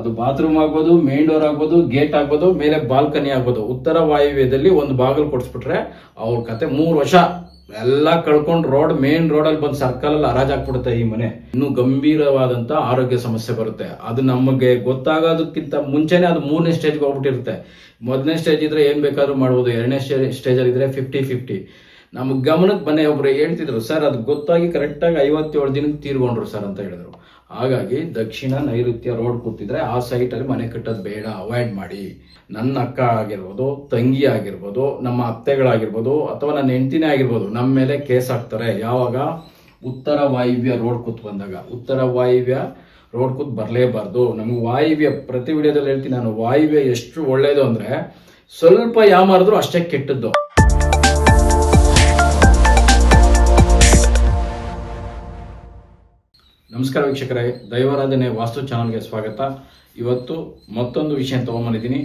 ಅದು ಬಾತ್ರೂಮ್ ಆಗ್ಬೋದು main door ಆಗ್ಬೋದು ಗೇಟ್ ಆಗ್ಬೋದು, ಮೇಲೆ ಬಾಲ್ಕನಿ ಆಗ್ಬೋದು. ಉತ್ತರ ವಾಯುವ್ಯದಲ್ಲಿ ಒಂದು ಬಾಗಿಲು ಕೊಡಿಸ್ಬಿಟ್ರೆ ಅವ್ರ ಕತೆ ಮೂರು ವರ್ಷ ಎಲ್ಲ ಕಳ್ಕೊಂಡು ರೋಡ್ ಮೇನ್ ರೋಡಲ್ಲಿ ಬಂದು ಸರ್ಕಲ್ ಅಲ್ಲಿ ಹರಾಜಾಕ್ಬಿಡುತ್ತೆ ಈ ಮನೆ. ಇನ್ನು ಗಂಭೀರವಾದಂತ ಆರೋಗ್ಯ ಸಮಸ್ಯೆ ಬರುತ್ತೆ. ಅದು ನಮಗೆ ಗೊತ್ತಾಗೋದಕ್ಕಿಂತ ಮುಂಚೆನೆ ಅದು ಮೂರನೇ ಸ್ಟೇಜ್ಗೆ ಹೋಗ್ಬಿಟ್ಟಿರುತ್ತೆ. ಮೊದಲನೇ ಸ್ಟೇಜ್ ಇದ್ರೆ ಏನ್ ಬೇಕಾದ್ರೂ ಮಾಡ್ಬೋದು, ಎರಡನೇ ಸ್ಟೇಜಲ್ಲಿ ಇದ್ರೆ ಫಿಫ್ಟಿ ಫಿಫ್ಟಿ ನಮ್ಗೆ ಗಮನಕ್ಕೆ ಬನ್ನಿ ಒಬ್ರು ಹೇಳ್ತಿದ್ರು, ಸರ್, ಅದು ಗೊತ್ತಾಗಿ ಕರೆಕ್ಟಾಗಿ ಐವತ್ತೇಳು ದಿನಕ್ಕೆ ತೀರ್ಕೊಂಡ್ರು ಸರ್, ಅಂತ ಹೇಳಿದ್ರು. ಹಾಗಾಗಿ ದಕ್ಷಿಣ ನೈಋತ್ಯ ರೋಡ್ ಕೂತಿದ್ರೆ ಆ ಸೈಟಲ್ಲಿ ಮನೆ ಕಟ್ಟೋದು ಬೇಡ. ಅವಾಯ್ಡ್ ಮಾಡಿ. ನನ್ನ ಅಕ್ಕ ಆಗಿರ್ಬೋದು, ತಂಗಿ ಆಗಿರ್ಬೋದು, ನಮ್ಮ ಅತ್ತೆಗಳಾಗಿರ್ಬೋದು ಅಥವಾ ನನ್ನ ಹೆಂಡತಿನೇ ಆಗಿರ್ಬೋದು, ನಮ್ಮ ಮೇಲೆ ಕೇಸ್ ಹಾಕ್ತಾರೆ. ಯಾವಾಗ? ಉತ್ತರ ವಾಯುವ್ಯ ರೋಡ್ ಕೂತ್ ಬಂದಾಗ. ಉತ್ತರ ವಾಯುವ್ಯ ರೋಡ್ ಕೂತ್ ಬರಲೇಬಾರ್ದು. ನಮಗೆ ವಾಯುವ್ಯ, ಪ್ರತಿ ವಿಡಿಯೋದಲ್ಲಿ ಹೇಳ್ತೀನಿ ನಾನು, ವಾಯುವ್ಯ ಎಷ್ಟು ಒಳ್ಳೇದು ಅಂದ್ರೆ ಸ್ವಲ್ಪ ಯಾಮಾರಿದ್ರು ಅಷ್ಟೇ ಕೆಟ್ಟದ್ದು. ನಮಸ್ಕಾರ ವೀಕ್ಷಕರೇ, ದೈವಾರಾಧನೆ ವಾಸ್ತು ಚಾನಲ್ಗೆ ಸ್ವಾಗತ. ಇವತ್ತು ಮತ್ತೊಂದು ವಿಷಯ ತಗೊಂಬಂದಿದ್ದೀನಿ.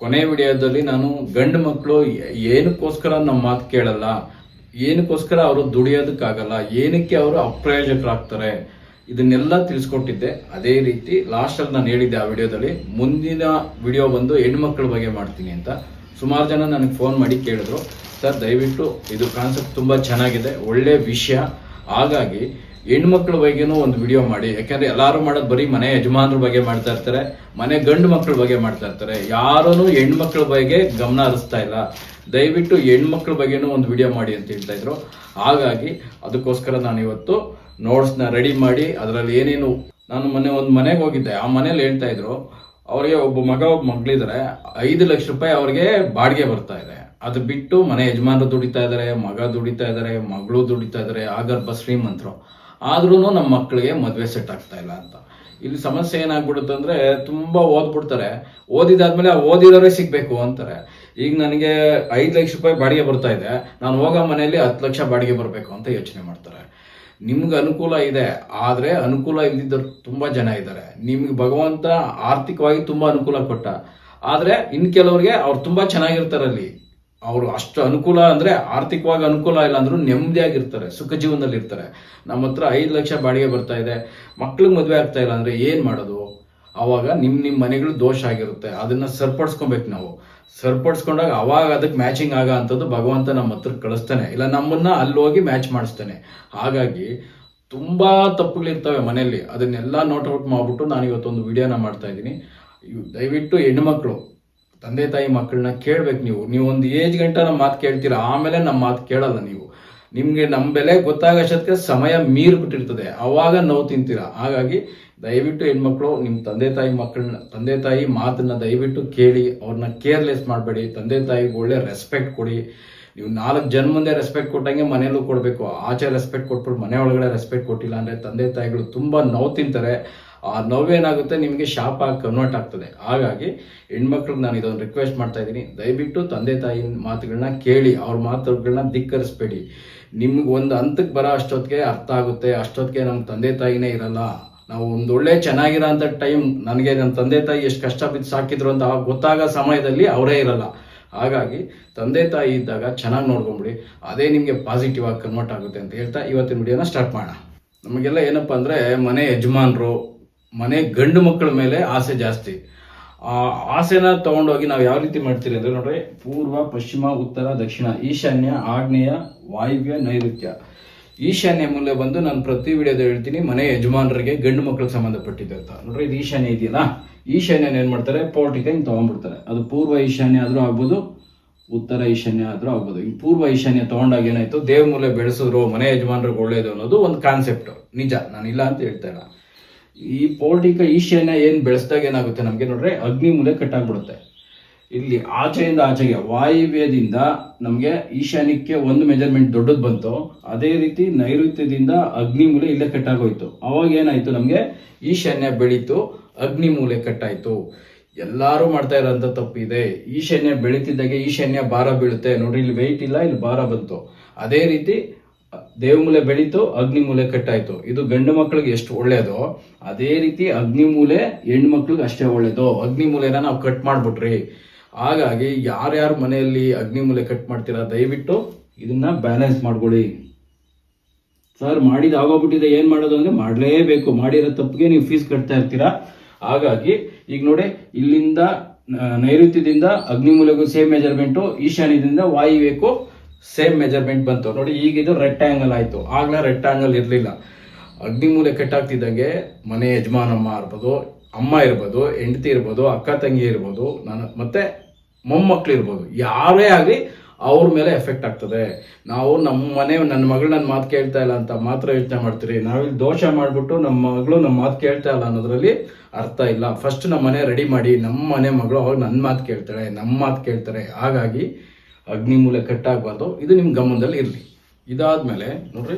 ಕೊನೆ ವಿಡಿಯೋದಲ್ಲಿ ನಾನು ಗಂಡು ಮಕ್ಕಳು ಏನಕ್ಕೋಸ್ಕರ ನಮ್ಮ ಮಾತು ಕೇಳಲ್ಲ, ಏನಕ್ಕೋಸ್ಕರ ಅವರು ದುಡಿಯೋದಕ್ಕಾಗಲ್ಲ, ಏನಕ್ಕೆ ಅವರು ಅಪ್ರಯೋಜಕರಾಗ್ತಾರೆ ಇದನ್ನೆಲ್ಲ ತಿಳಿಸ್ಕೊಟ್ಟಿದ್ದೆ. ಅದೇ ರೀತಿ ಲಾಸ್ಟಲ್ಲಿ ನಾನು ಹೇಳಿದ್ದೆ ಆ ವಿಡಿಯೋದಲ್ಲಿ, ಮುಂದಿನ ವಿಡಿಯೋ ಬಂದು ಹೆಣ್ಮಕ್ಳ ಬಗ್ಗೆ ಮಾಡ್ತೀನಿ ಅಂತ. ಸುಮಾರು ಜನ ನನಗೆ ಫೋನ್ ಮಾಡಿ ಕೇಳಿದ್ರು. ಸರ್, ದಯವಿಟ್ಟು ಇದು ಕಾನ್ಸೆಪ್ಟ್ ತುಂಬ ಚೆನ್ನಾಗಿದೆ, ಒಳ್ಳೆ ವಿಷಯ. ಹಾಗಾಗಿ ಹೆಣ್ಮಕ್ಳ ಬಗ್ಗೆನೂ ಒಂದು ವಿಡಿಯೋ ಮಾಡಿ. ಯಾಕಂದ್ರೆ ಎಲ್ಲರೂ ಮಾಡೋದು ಬರೀ ಮನೆ ಯಜಮಾನ್ರ ಬಗ್ಗೆ ಮಾಡ್ತಾ ಇರ್ತಾರೆ, ಮನೆ ಗಂಡು ಮಕ್ಕಳ ಬಗ್ಗೆ ಮಾಡ್ತಾ ಇರ್ತಾರೆ. ಯಾರೂ ಹೆಣ್ಮಕ್ಳ ಬಗ್ಗೆ ಗಮನ ಹರಿಸ್ತಾ ಇಲ್ಲ. ದಯವಿಟ್ಟು ಹೆಣ್ಮಕ್ಳ ಬಗ್ಗೆನೂ ಒಂದು ವಿಡಿಯೋ ಮಾಡಿ ಅಂತ ಹೇಳ್ತಾ ಇದ್ರು. ಹಾಗಾಗಿ ಅದಕ್ಕೋಸ್ಕರ ನಾನು ಇವತ್ತು ನೋಟ್ಸ್ನ ರೆಡಿ ಮಾಡಿ, ಅದರಲ್ಲಿ ಏನೇನು ನಾನು ಮೊನ್ನೆ ಒಂದು ಮನೆಗೆ ಹೋಗಿದ್ದೆ. ಆ ಮನೇಲಿ ಹೇಳ್ತಾ ಇದ್ರು, ಅವರಿಗೆ ಒಬ್ಬ ಮಗ, ಒಬ್ಬ ಮಗಳಿದ್ದಾರೆ ಐದು ಲಕ್ಷ ರೂಪಾಯಿ ಅವ್ರಿಗೆ ಬಾಡಿಗೆ ಬರ್ತಾ ಇದೆ. ಅದು ಬಿಟ್ಟು ಮನೆ ಯಜಮಾನರು ದುಡಿತಾ ಇದ್ದಾರೆ ಮಗ ದುಡಿತಾ ಇದ್ದಾರೆ ಮಗಳು ದುಡಿತಾ ಇದ್ದಾರೆ ಆಗರ್ಭ ಶ್ರೀಮಂತರು. ಆದ್ರೂ ನಮ್ಮ ಮಕ್ಕಳಿಗೆ ಮದುವೆ ಸೆಟ್ ಆಗ್ತಾ ಇಲ್ಲ ಅಂತ. ಇಲ್ಲಿ ಸಮಸ್ಯೆ ಏನಾಗ್ಬಿಡುತ್ತೆ ಅಂದ್ರೆ ತುಂಬಾ ಓದ್ಬಿಡ್ತಾರೆ. ಓದಿದಾದ್ಮೇಲೆ ಆ ಓದಿರೋರೇ ಸಿಗ್ಬೇಕು ಅಂತಾರೆ. ಈಗ ನನಗೆ ಐದು ಲಕ್ಷ ರೂಪಾಯಿ ಬಾಡಿಗೆ ಬರ್ತಾ ಇದೆ. ನಾನು ಹೋಗೋ ಮನೆಯಲ್ಲಿ ಹತ್ತು ಲಕ್ಷ ಬಾಡಿಗೆ ಬರಬೇಕು ಅಂತ ಯೋಚನೆ ಮಾಡ್ತಾರೆ. ನಿಮ್ಗೆ ಅನುಕೂಲ ಇದೆ, ಆದರೆ ಅನುಕೂಲ ಇಲ್ಲದಿದ್ದರು ತುಂಬ ಜನ ಇದ್ದಾರೆ. ನಿಮ್ಗೆ ಭಗವಂತ ಆರ್ಥಿಕವಾಗಿ ತುಂಬ ಅನುಕೂಲ ಕೊಟ್ಟ. ಆದರೆ ಇನ್ನು ಕೆಲವರಿಗೆ ಅವ್ರು ತುಂಬ ಚೆನ್ನಾಗಿರ್ತಾರೆ ಅಲ್ಲಿ. ಅವರು ಅಷ್ಟು ಅನುಕೂಲ ಅಂದ್ರೆ ಆರ್ಥಿಕವಾಗಿ ಅನುಕೂಲ ಇಲ್ಲ ಅಂದ್ರೂ ನೆಮ್ಮದಿಯಾಗಿರ್ತಾರೆ, ಸುಖ ಜೀವನದಲ್ಲಿ ಇರ್ತಾರೆ ನಮ್ಮ ಹತ್ರ ಐದು ಲಕ್ಷ ಬಾಡಿಗೆ ಬರ್ತಾ ಇದೆ, ಮಕ್ಳಿಗೆ ಮದುವೆ ಆಗ್ತಾ ಇಲ್ಲ ಅಂದ್ರೆ ಏನ್ ಮಾಡೋದು? ಅವಾಗ ನಿಮ್ ನಿಮ್ ಮನೆಗಳು ದೋಷ ಆಗಿರುತ್ತೆ, ಅದನ್ನ ಸರಿಪಡಿಸ್ಕೊಬೇಕು ನಾವು. ಸರಿಪಡಿಸ್ಕೊಂಡಾಗ ಅವಾಗ ಅದಕ್ಕೆ ಮ್ಯಾಚಿಂಗ್ ಆಗ ಅಂತದ್ದು ಭಗವಂತ ನಮ್ಮ ಹತ್ರ ಕಳಿಸ್ತಾನೆ. ಇಲ್ಲ, ನಮ್ಮನ್ನ ಅಲ್ಲಿ ಹೋಗಿ ಮ್ಯಾಚ್ ಮಾಡಿಸ್ತಾನೆ. ಹಾಗಾಗಿ ತುಂಬಾ ತಪ್ಪುಗಳಿರ್ತವೆ ಮನೆಯಲ್ಲಿ. ಅದನ್ನೆಲ್ಲ ನೋಟ್ ಔಟ್ ಮಾಡ್ಬಿಟ್ಟು ನಾನು ಇವತ್ತೊಂದು ವಿಡಿಯೋನ ಮಾಡ್ತಾ ಇದ್ದೀನಿ. ದಯವಿಟ್ಟು ಹೆಣ್ಮಕ್ಳು ತಂದೆ ತಾಯಿ ಮಕ್ಕಳನ್ನ ಕೇಳ್ಬೇಕು ನೀವು. ನೀವು ಒಂದು ಏಜ್ ಗಂಟ ನಮ್ಮ ಮಾತು ಕೇಳ್ತೀರ, ಆಮೇಲೆ ನಮ್ಮ ಮಾತು ಕೇಳಲ್ಲ ನೀವು. ನಿಮ್ಗೆ ನಮ್ಮ ಬೆಲೆ ಗೊತ್ತಾಗೋಷ್ಟಕ್ಕೆ ಸಮಯ ಮೀರ್ ಬಿಟ್ಟಿರ್ತದೆ ಅವಾಗ ನೋವು ತಿಂತೀರಾ. ಹಾಗಾಗಿ ದಯವಿಟ್ಟು ಹೆಣ್ಮಕ್ಳು ನಿಮ್ಮ ತಂದೆ ತಾಯಿ ಮಕ್ಕಳನ್ನ, ತಂದೆ ತಾಯಿ ಮಾತನ್ನ ದಯವಿಟ್ಟು ಕೇಳಿ, ಅವ್ರನ್ನ ಕೇರ್ಲೆಸ್ ಮಾಡಬೇಡಿ. ತಂದೆ ತಾಯಿಗೆ ಒಳ್ಳೆ ರೆಸ್ಪೆಕ್ಟ್ ಕೊಡಿ. ನೀವು ನಾಲ್ಕು ಜನ ಮುಂದೆ ರೆಸ್ಪೆಕ್ಟ್ ಕೊಟ್ಟಂಗೆ ಮನೆಯಲ್ಲೂ ಕೊಡಬೇಕು. ಆಚೆ ರೆಸ್ಪೆಕ್ಟ್ ಕೊಟ್ಬಿಟ್ಟು ಮನೆ ಒಳಗಡೆ ರೆಸ್ಪೆಕ್ಟ್ ಕೊಟ್ಟಿಲ್ಲ ಅಂದರೆ ತಂದೆ ತಾಯಿಗಳು ತುಂಬ ನೋವು ತಿಂತಾರೆ. ಆ ನೋವೇನಾಗುತ್ತೆ ನಿಮಗೆ ಶಾಪ ಕನ್ವರ್ಟ್ ಆಗ್ತದೆ. ಹಾಗಾಗಿ ಹೆಣ್ಮಕ್ಳಿಗೆ ನಾನು ಇದೊಂದು ರಿಕ್ವೆಸ್ಟ್ ಮಾಡ್ತಾ ಇದ್ದೀನಿ. ದಯವಿಟ್ಟು ತಂದೆ ತಾಯಿ ಮಾತುಗಳನ್ನ ಕೇಳಿ, ಅವ್ರ ಮಾತುಗಳನ್ನ ಧಿಕ್ಕರಿಸ್ಬೇಡಿ. ನಿಮ್ಗೆ ಒಂದು ಹಂತಕ್ಕೆ ಬರೋ ಅಷ್ಟೊತ್ತಿಗೆ ಅರ್ಥ ಆಗುತ್ತೆ. ಅಷ್ಟೊತ್ತಿಗೆ ನಮ್ಮ ತಂದೆ ತಾಯಿನೇ ಇರಲ್ಲ. ನಾವು ಒಂದು ಚೆನ್ನಾಗಿರೋ ಅಂಥ ಟೈಮ್ ನನಗೆ ನನ್ನ ತಂದೆ ತಾಯಿ ಎಷ್ಟು ಕಷ್ಟ ಬಿದ್ದು ಸಾಕಿದ್ರು ಅಂತ ಗೊತ್ತಾಗೋ ಸಮಯದಲ್ಲಿ ಅವರೇ ಇರಲ್ಲ. ಹಾಗಾಗಿ ತಂದೆ ತಾಯಿ ಇದ್ದಾಗ ಚೆನ್ನಾಗಿ ನೋಡ್ಕೊಂಬಿಡಿ. ಅದೇ ನಿಮಗೆ ಪಾಸಿಟಿವ್ ಆಗಿ ಕನ್ವರ್ಟ್ ಆಗುತ್ತೆ ಅಂತ ಹೇಳ್ತಾ ಇವತ್ತಿನ ವಿಡಿಯೋನ ಸ್ಟಾರ್ಟ್ ಮಾಡೋಣ. ನಮಗೆಲ್ಲ ಏನಪ್ಪ ಅಂದರೆ ಮನೆ ಯಜಮಾನರು ಮನೆ ಗಂಡು ಮಕ್ಕಳ ಮೇಲೆ ಆಸೆ ಜಾಸ್ತಿ. ಆ ಆಸೆನ ತಗೊಂಡೋಗಿ ನಾವು ಯಾವ ರೀತಿ ಮಾಡ್ತೀರಿ ಅಂದ್ರೆ ನೋಡ್ರಿ, ಪೂರ್ವ, ಪಶ್ಚಿಮ, ಉತ್ತರ, ದಕ್ಷಿಣ, ಈಶಾನ್ಯ, ಆಗ್ನೇಯ, ವಾಯುವ್ಯ, ನೈಋತ್ಯ. ಈಶಾನ್ಯ ಮೂಲೆ ಬಂದು ನಾನು ಪ್ರತಿ ವಿಡಿಯೋದ ಹೇಳ್ತೀನಿ, ಮನೆ ಯಜಮಾನರಿಗೆ ಗಂಡು ಮಕ್ಕಳಿಗೆ ಸಂಬಂಧಪಟ್ಟಿದ್ದೆ ಅಂತ. ನೋಡ್ರಿ, ಇದು ಈಶಾನ್ಯ ಇದೆಯಲ್ಲ? ಈಶಾನ್ಯನ ಏನ್ ಮಾಡ್ತಾರೆ? ಪೋರ್ಟಿಕ ಹಿಂಗೆ ತಗೊಂಡ್ಬಿಡ್ತಾರೆ. ಅದು ಪೂರ್ವ ಈಶಾನ್ಯ ಆದ್ರೂ ಆಗ್ಬೋದು, ಉತ್ತರ ಈಶಾನ್ಯ ಆದ್ರೂ ಆಗ್ಬೋದು. ಈ ಪೂರ್ವ ಈಶಾನ್ಯ ತಗೊಂಡಾಗ ಏನಾಯ್ತು? ದೇವಮೂಲೆ ಬೆಳೆಸಿದ್ರು, ಮನೆ ಯಜಮಾನರಿಗೆ ಒಳ್ಳೇದು ಅನ್ನೋದು ಒಂದು ಕಾನ್ಸೆಪ್ಟ್ ನಿಜ ನಾನು ಇಲ್ಲ ಅಂತ ಹೇಳ್ತಾ ಇಲ್ಲ. ಈ ಪೌಲ್ಟಿಕ ಈಶಾನ್ಯ ಏನು ಬೆಳೆಸಿದಾಗ ಏನಾಗುತ್ತೆ ನಮಗೆ ನೋಡ್ರೆ ಅಗ್ನಿ ಮೂಲೆ ಕಟ್ಟಾಗ್ಬಿಡುತ್ತೆ. ಇಲ್ಲಿ ಆಚೆಯಿಂದ ಆಚೆಗೆ ವಾಯುವ್ಯದಿಂದ ನಮಗೆ ಈಶಾನ್ಯಕ್ಕೆ ಒಂದು ಮೆಜರ್ಮೆಂಟ್ ದೊಡ್ಡದು ಬಂತು. ಅದೇ ರೀತಿ ನೈಋತ್ಯದಿಂದ ಅಗ್ನಿ ಮೂಲೆ ಇಲ್ಲೇ ಕಟ್ಟಾಗೋಯ್ತು. ಅವಾಗ ಏನಾಯ್ತು ನಮಗೆ? ಈಶಾನ್ಯ ಬೆಳೀತು, ಅಗ್ನಿ ಮೂಲೆ ಕಟ್ಟಾಯಿತು. ಎಲ್ಲರೂ ಮಾಡ್ತಾ ಇರೋಂಥ ತಪ್ಪಿದೆ. ಈಶಾನ್ಯ ಬೆಳೀತಿದ್ದಾಗೆ ಈಶಾನ್ಯ ಭಾರ ಬೀಳುತ್ತೆ. ನೋಡ್ರಿ, ಇಲ್ಲಿ ವೆಯ್ಟ್ ಇಲ್ಲ, ಇಲ್ಲಿ ಭಾರ ಬಂತು. ಅದೇ ರೀತಿ ದೇವಮೂಲೆ ಬೆಳೀತು ಅಗ್ನಿ ಮೂಲೆ ಕಟ್ಟಾಯ್ತು. ಇದು ಗಂಡು ಮಕ್ಕಳಿಗೆ ಎಷ್ಟು ಒಳ್ಳೇದೋ, ಅದೇ ರೀತಿ ಅಗ್ನಿ ಮೂಲೆ ಹೆಣ್ಣು ಮಕ್ಳಿಗೆ ಅಷ್ಟೇ ಒಳ್ಳೇದು. ಅಗ್ನಿ ಮೂಲೆನ ನಾವು ಕಟ್ ಮಾಡ್ಬಿಟ್ರಿ. ಹಾಗಾಗಿ ಯಾರ್ಯಾರ ಮನೆಯಲ್ಲಿ ಅಗ್ನಿ ಮೂಲೆ ಕಟ್ ಮಾಡ್ತೀರಾ, ದಯವಿಟ್ಟು ಇದನ್ನ ಬ್ಯಾಲೆನ್ಸ್ ಮಾಡ್ಕೊಳ್ಳಿ. ಸರ್, ಮಾಡಿದ ಆಗೋಗ್ಬಿಟ್ಟಿದೆ, ಏನ್ ಮಾಡೋದು ಅಂದ್ರೆ ಮಾಡಲೇಬೇಕು. ಮಾಡಿರೋ ತಪ್ಪಿಗೆ ನೀವು ಫೀಸ್ ಕಟ್ತಾ ಇರ್ತೀರಾ. ಹಾಗಾಗಿ, ಈಗ ನೋಡಿ, ಇಲ್ಲಿಂದ ನೈಋತ್ಯದಿಂದ ನೈಋತ್ಯದಿಂದ ಅಗ್ನಿಮೂಲೆಗೂ ಸೇಮ್ ಮೆಜರ್ಮೆಂಟು ಈಶಾನ್ಯದಿಂದ ವಾಯುವ್ಯಕ್ಕೂ ಸೇಮ್ ಮೆಜರ್ಮೆಂಟ್ ಬಂತು. ನೋಡಿ, ಈಗ ಇದು ರೆಕ್ಟ್ಯಾಂಗಲ್ ಆಯಿತು. ಆಗಲೇ ರೆಕ್ಟ್ಯಾಂಗಲ್ ಇರಲಿಲ್ಲ. ಅಗ್ನಿಮೂಲೆ ಕಟ್ಟಾಗ್ತಿದ್ದಂಗೆ ಮನೆ ಯಜಮಾನಮ್ಮ ಇರ್ಬೋದು, ಅಮ್ಮ ಇರ್ಬೋದು, ಹೆಂಡತಿ ಇರ್ಬೋದು, ಅಕ್ಕ ತಂಗಿ ಇರ್ಬೋದು ನಾನು ಮತ್ತೆ ಮೊಮ್ಮಕ್ಳು ಇರ್ಬೋದು. ಯಾರೇ ಆಗಲಿ ಅವ್ರ ಮೇಲೆ ಎಫೆಕ್ಟ್ ಆಗ್ತದೆ. ನಾವು ನಮ್ಮ ಮನೆ, ನನ್ನ ಮಗಳು ನನ್ನ ಮಾತು ಕೇಳ್ತಾ ಇಲ್ಲ ಅಂತ ಮಾತ್ರ ಯೋಚನೆ ಮಾಡ್ತೀರಿ. ನಾವಿಲ್ಲಿ ದೋಷ ಮಾಡಿಬಿಟ್ಟು ನಮ್ಮ ಮಗಳು ನಮ್ಮ ಮಾತು ಕೇಳ್ತಾ ಇಲ್ಲ ಅನ್ನೋದ್ರಲ್ಲಿ ಅರ್ಥ ಇಲ್ಲ. ಫಸ್ಟ್ ನಮ್ಮ ಮನೆ ರೆಡಿ ಮಾಡಿ, ನಮ್ಮ ಮನೆ ಮಗಳು ಅವಾಗ ನನ್ನ ಮಾತು ಕೇಳ್ತಾಳೆ, ನಮ್ಮ ಮಾತು ಕೇಳ್ತಾರೆ. ಹಾಗಾಗಿ ಅಗ್ನಿಮೂಲೆ ಕಟ್ಟಾಗಬಾರ್ದು. ಇದು ನಿಮ್ಮ ಗಮನದಲ್ಲಿ ಇರಲಿ. ಇದಾದ್ಮೇಲೆ ನೋಡ್ರಿ,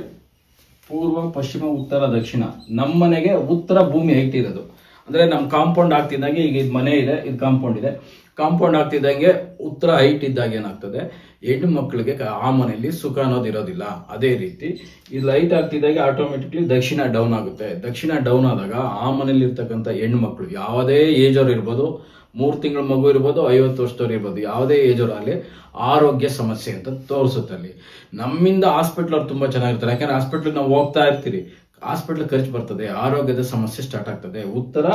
ಪೂರ್ವ, ಪಶ್ಚಿಮ, ಉತ್ತರ, ದಕ್ಷಿಣ. ನಮ್ಮ ಮನೆಗೆ ಉತ್ತರ ಭೂಮಿ ಹೈಟ್ ಇರೋದು. ಅಂದ್ರೆ ನಮ್ಮ ಕಾಂಪೌಂಡ್ ಆಗ್ತಿದ್ದಾಗೆ ಈಗ ಇದು ಮನೆ ಇದೆ, ಇದು ಕಾಂಪೌಂಡ್ ಇದೆ. ಕಾಂಪೌಂಡ್ ಆಗ್ತಿದ್ದಂಗೆ ಉತ್ತರ ಹೈಟ್ ಇದ್ದಾಗ ಏನಾಗ್ತದೆ? ಹೆಣ್ಣು ಮಕ್ಕಳಿಗೆ ಆ ಮನೆಯಲ್ಲಿ ಸುಖ ಅನ್ನೋದು ಇರೋದಿಲ್ಲ. ಅದೇ ರೀತಿ ಇದು ಲೈಟ್ ಆಗ್ತಿದ್ದಾಗ ಆಟೋಮೆಟಿಕ್ಲಿ ದಕ್ಷಿಣ ಡೌನ್ ಆಗುತ್ತೆ. ದಕ್ಷಿಣ ಡೌನ್ ಆದಾಗ ಆ ಮನೆಯಲ್ಲಿ ಇರ್ತಕ್ಕಂಥ ಹೆಣ್ಣು ಮಕ್ಕಳು, ಯಾವುದೇ ಏಜ್ ಅವ್ರು ಇರ್ಬೋದು, ಮೂರು ತಿಂಗಳ ಮಗು ಇರ್ಬೋದು, ಐವತ್ತು ವರ್ಷದವ್ರು ಇರ್ಬೋದು, ಯಾವುದೇ ಏಜ್ ಅವ್ರು ಆಗಲಿ ಆರೋಗ್ಯ ಸಮಸ್ಯೆ ಅಂತ ತೋರಿಸುತ್ತೆ ಅಲ್ಲಿ. ನಮ್ಮಿಂದ ಹಾಸ್ಪಿಟ್ಲ್ ಅವ್ರು ತುಂಬ ಚೆನ್ನಾಗಿರ್ತಾರೆ. ಯಾಕಂದ್ರೆ ಹಾಸ್ಪಿಟ್ಲಿಗೆ ನಾವು ಹೋಗ್ತಾ ಇರ್ತೀರಿ. ಹಾಸ್ಪಿಟ್ಲ್ ಖರ್ಚು ಬರ್ತದೆ, ಆರೋಗ್ಯದ ಸಮಸ್ಯೆ ಸ್ಟಾರ್ಟ್ ಆಗ್ತದೆ. ಉತ್ತರ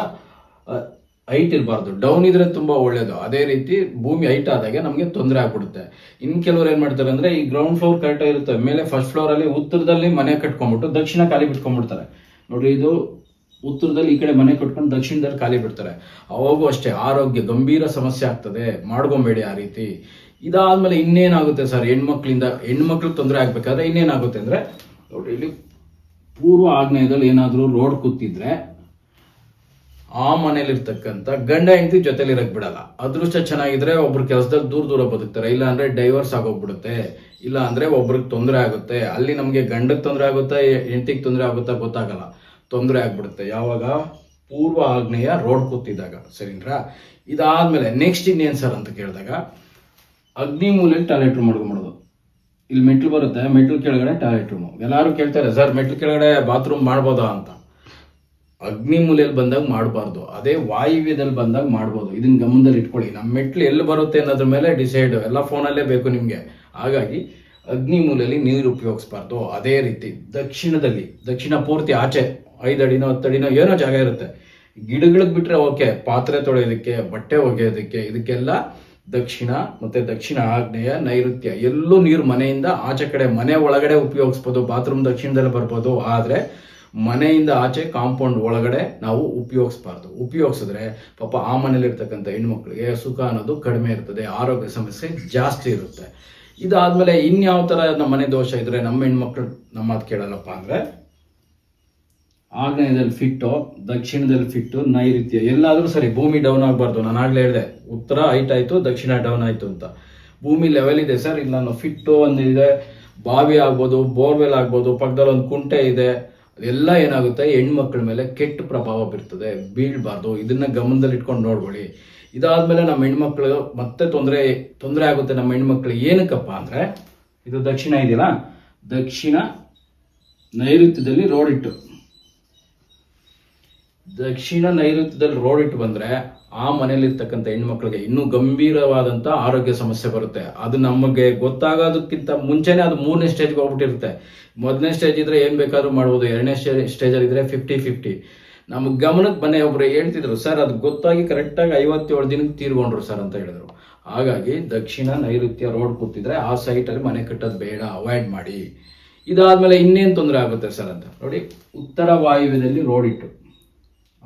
ಹೈಟ್ ಇರಬಾರ್ದು. ಡೌನ್ ಇದ್ರೆ ತುಂಬಾ ಒಳ್ಳೇದು. ಅದೇ ರೀತಿ ಭೂಮಿ ಹೈಟ್ ಆದಾಗ ನಮಗೆ ತೊಂದರೆ ಆಗ್ಬಿಡುತ್ತೆ. ಇನ್ ಕೆಲವರು ಏನ್ ಮಾಡ್ತಾರೆ ಅಂದ್ರೆ ಈ ಗ್ರೌಂಡ್ ಫ್ಲೋರ್ ಕರೆಕ್ಟ್ ಇರುತ್ತೆ ಮೇಲೆ ಫಸ್ಟ್ ಫ್ಲೋರ್ ಅಲ್ಲಿ ಉತ್ತರದಲ್ಲಿ ಮನೆ ಕಟ್ಕೊಂಡ್ಬಿಟ್ಟು ದಕ್ಷಿಣ ಖಾಲಿ ಬಿಟ್ಕೊಂಡ್ಬಿಡ್ತಾರೆ. ನೋಡ್ರಿ ಇದು ಉತ್ತರದಲ್ಲಿ ಈ ಕಡೆ ಮನೆ ಕಟ್ಕೊಂಡು ದಕ್ಷಿಣದಲ್ಲಿ ಖಾಲಿ ಬಿಡ್ತಾರೆ. ಅವಾಗೂ ಅಷ್ಟೇ ಆರೋಗ್ಯ ಗಂಭೀರ ಸಮಸ್ಯೆ ಆಗ್ತದೆ. ಮಾಡ್ಕೊಂಬೇಡಿ ಆ ರೀತಿ. ಇದಾದ್ಮೇಲೆ ಇನ್ನೇನಾಗುತ್ತೆ ಸರ್? ಹೆಣ್ಮಕ್ಳಿಂದ ಹೆಣ್ಮಕ್ಳಿಗೆ ತೊಂದರೆ ಆಗ್ಬೇಕಾದ್ರೆ ಇನ್ನೇನಾಗುತ್ತೆ ಅಂದ್ರೆ ನೋಡ್ರಿ ಇಲ್ಲಿ ಪೂರ್ವ ಆಗ್ನೇಯದಲ್ಲಿ ಏನಾದರೂ ರೋಡ್ ಕೂತಿದ್ರೆ ಆ ಮನೇಲಿರ್ತಕ್ಕಂಥ ಗಂಡ ಹೆಂಡತಿ ಜೊತೆಲಿ ಇರಕ್ ಬಿಡಲ್ಲ. ಅದೃಷ್ಟ ಚೆನ್ನಾಗಿದ್ರೆ ಒಬ್ರು ಕೆಲಸದಲ್ಲಿ ದೂರ ದೂರ ಬದುಕ್ತಾರೆ. ಇಲ್ಲ ಅಂದ್ರೆ ಡೈವರ್ಸ್ ಆಗೋಗ್ಬಿಡುತ್ತೆ. ಇಲ್ಲ ಅಂದ್ರೆ ಒಬ್ರಿಗೆ ತೊಂದರೆ ಆಗುತ್ತೆ. ಅಲ್ಲಿ ನಮಗೆ ಗಂಡಕ್ಕೆ ತೊಂದರೆ ಆಗುತ್ತಾ, ಹೆಂಡತಿಗೆ ತೊಂದರೆ ಆಗುತ್ತಾ ಗೊತ್ತಾಗಲ್ಲ. ತೊಂದರೆ ಆಗ್ಬಿಡುತ್ತೆ. ಯಾವಾಗ? ಪೂರ್ವ ಆಗ್ನೇಯ ರೋಡ್ ಕೂತಿದ್ದಾಗ. ಸರಿನ್ರಾ? ಇದಾದ್ಮೇಲೆ ನೆಕ್ಸ್ಟ್ ಇನ್ನೇನು ಸರ್ ಅಂತ ಕೇಳಿದಾಗ, ಅಗ್ನಿ ಮೂಲೆಯಲ್ಲಿ ಟಾಯ್ಲೆಟ್ ರೂಮ್ ಮಾಡ್ಕೊಂಬಿಡೋದು ಇಲ್ಲಿ ಮೆಟ್ಲು ಬರುತ್ತೆ ಮೆಟ್ಲು ಕೆಳಗಡೆ ಟಾಯ್ಲೆಟ್ ರೂಮ್ ಎಲ್ಲರೂ ಕೇಳ್ತಾರೆ, ಸರ್ ಮೆಟ್ಲು ಕೆಳಗಡೆ ಬಾತ್ರೂಮ್ ಮಾಡ್ಬೋದಾ? ಅಂತ. ಅಗ್ನಿ ಮೂಲೆಯಲ್ಲಿ ಬಂದಾಗ ಮಾಡಬಾರ್ದು. ಅದೇ ವಾಯುವ್ಯದಲ್ಲಿ ಬಂದಾಗ ಮಾಡ್ಬೋದು. ಇದನ್ನ ಗಮನದಲ್ಲಿ ಇಟ್ಕೊಳ್ಳಿ. ನಮ್ಮ ಮೆಟ್ಲು ಎಲ್ಲಿ ಬರುತ್ತೆ ಅನ್ನೋದ್ರ ಮೇಲೆ ಡಿಸೈಡ್ ಎಲ್ಲ ಫೋನಲ್ಲೇ ಬೇಕು ನಿಮಗೆ. ಹಾಗಾಗಿ ಅಗ್ನಿ ಮೂಲೆಯಲ್ಲಿ ನೀರು ಉಪಯೋಗಿಸ್ಬಾರ್ದು. ಅದೇ ರೀತಿ ದಕ್ಷಿಣದಲ್ಲಿ, ದಕ್ಷಿಣ ಪೂರ್ತಿ ಆಚೆ, ಐದು ಅಡಿನೋ, ಹತ್ತು ಅಡಿನೋ ಏನೋ ಜಾಗ ಇರುತ್ತೆ. ಗಿಡಗಳಿಗೆ ಬಿಟ್ರೆ ಓಕೆ. ಪಾತ್ರೆ ತೊಳೆಯೋದಕ್ಕೆ, ಬಟ್ಟೆ ಒಗೆಯೋದಕ್ಕೆ, ಇದಕ್ಕೆಲ್ಲ ದಕ್ಷಿಣ ಮತ್ತೆ ದಕ್ಷಿಣ ಆಗ್ನೇಯ ನೈಋತ್ಯ. ಎಲ್ಲೂ ನೀರು ಮನೆಯಿಂದ ಆಚೆ ಕಡೆ, ಮನೆ ಒಳಗಡೆ ಉಪಯೋಗಿಸ್ಬೋದು. ಬಾತ್ರೂಮ್ ದಕ್ಷಿಣದಲ್ಲಿ ಬರ್ಬೋದು. ಆದ್ರೆ ಮನೆಯಿಂದ ಆಚೆ ಕಾಂಪೌಂಡ್ ಒಳಗಡೆ ನಾವು ಉಪಯೋಗಿಸ್ಬಾರ್ದು. ಉಪಯೋಗಿಸಿದ್ರೆ ಪಾಪ ಆ ಮನೇಲಿರ್ತಕ್ಕಂಥ ಹೆಣ್ಮಕ್ಳಿಗೆ ಸುಖ ಅನ್ನೋದು ಕಡಿಮೆ ಇರ್ತದೆ, ಆರೋಗ್ಯ ಸಮಸ್ಯೆ ಜಾಸ್ತಿ ಇರುತ್ತೆ. ಇದಾದ್ಮೇಲೆ ಇನ್ಯಾವ ತರ ನಮ್ಮ ಮನೆ ದೋಷ ಇದ್ರೆ ನಮ್ಮ ಹೆಣ್ಮಕ್ಳು ನಮ್ಮ ಮಾತು ಕೇಳಲ್ಲಪ್ಪ ಅಂದ್ರೆ, ಆಗ್ನೇಯದಲ್ಲಿ ಫಿಟ್ಟು, ದಕ್ಷಿಣದಲ್ಲಿ ಫಿಟ್ಟು ನೈರುತ್ಯ ಎಲ್ಲಾದ್ರೂ ಸರಿ ಭೂಮಿ ಡೌನ್ ಆಗಬಾರ್ದು. ನಾನು ಆಗಲೇ ಹೇಳಿದೆ, ಉತ್ತರ ಹೈಟ್ ಆಯ್ತು, ದಕ್ಷಿಣ ಡೌನ್ ಆಯ್ತು ಅಂತ. ಭೂಮಿ ಲೆವೆಲ್ ಇದೆ ಸರ್ ಇಲ್ಲ ನಾನು ಫಿಟ್ಟು ಒಂದಿದೆ, ಬಾವಿ ಆಗ್ಬೋದು ಬೋರ್ವೆಲ್ ಆಗ್ಬೋದು ಪಕ್ಕದಲ್ಲಿ ಒಂದು ಕುಂಟೆ ಇದೆ ಅದೆಲ್ಲ ಏನಾಗುತ್ತೆ? ಹೆಣ್ಮಕ್ಳ ಮೇಲೆ ಕೆಟ್ಟ ಪ್ರಭಾವ ಬೀರ್ತದೆ. ಬೀಳ್ಬಾರ್ದು. ಇದನ್ನ ಗಮನದಲ್ಲಿ ಇಟ್ಕೊಂಡು ನೋಡ್ಕೊಳ್ಳಿ ಇದಾದ್ಮೇಲೆ ನಮ್ಮ ಹೆಣ್ಮಕ್ಳು ಮತ್ತೆ ತೊಂದರೆ ತೊಂದರೆ ಆಗುತ್ತೆ ನಮ್ಮ ಹೆಣ್ಮಕ್ಳು. ಏನಕ್ಕಪ್ಪ ಅಂದ್ರೆ, ಇದು ದಕ್ಷಿಣ ಇದೆಯಲ್ಲ? ದಕ್ಷಿಣ ನೈಋತ್ಯದಲ್ಲಿ ರೋಡ್ ಇಟ್ಟು. ದಕ್ಷಿಣ ನೈಋತ್ಯದಲ್ಲಿ ರೋಡ್ ಇಟ್ಟು ಬಂದ್ರೆ ಆ ಮನೆಯಲ್ಲಿರ್ತಕ್ಕಂಥ ಹೆಣ್ಮಕ್ಳಿಗೆ ಇನ್ನೂ ಗಂಭೀರವಾದಂತ ಆರೋಗ್ಯ ಸಮಸ್ಯೆ ಬರುತ್ತೆ. ಅದು ನಮಗೆ ಗೊತ್ತಾಗೋದಕ್ಕಿಂತ ಮುಂಚೆನೆ ಅದು ಮೂರನೇ ಸ್ಟೇಜ್ಗೆ ಹೋಗ್ಬಿಟ್ಟಿರುತ್ತೆ. ಮೊದಲನೇ ಸ್ಟೇಜ್ ಇದ್ರೆ ಏನ್ ಬೇಕಾದ್ರೂ ಮಾಡ್ಬೋದು, ಎರಡನೇ ಸ್ಟೇಜ್ ಅಲ್ಲಿ ಇದ್ರೆ ಫಿಫ್ಟಿ ಫಿಫ್ಟಿ ನಮ್ಮ ಗಮನಕ್ಕೆ ಬನ್ನಿ, ಒಬ್ರು ಹೇಳ್ತಿದ್ರು, ಸರ್, ಅದು ಗೊತ್ತಾಗಿ ಕರೆಕ್ಟಾಗಿ ಐವತ್ತೇಳು ದಿನಕ್ಕೆ ತೀರ್ಕೊಂಡ್ರು ಸರ್ ಅಂತ ಹೇಳಿದ್ರು. ಹಾಗಾಗಿ ದಕ್ಷಿಣ ನೈಋತ್ಯ ರೋಡ್ ಕೂತಿದ್ರೆ ಆ ಸೈಟಲ್ಲಿ ಮನೆ ಕಟ್ಟೋದು ಬೇಡ ಅವಾಯ್ಡ್ ಮಾಡಿ. ಇದಾದ್ಮೇಲೆ ಇನ್ನೇನು ತೊಂದರೆ ಆಗುತ್ತೆ ಸರ್ ಅಂತ. ನೋಡಿ, ಉತ್ತರ ವಾಯುವಿನಲ್ಲಿ ರೋಡ್ ಇಟ್ಟು.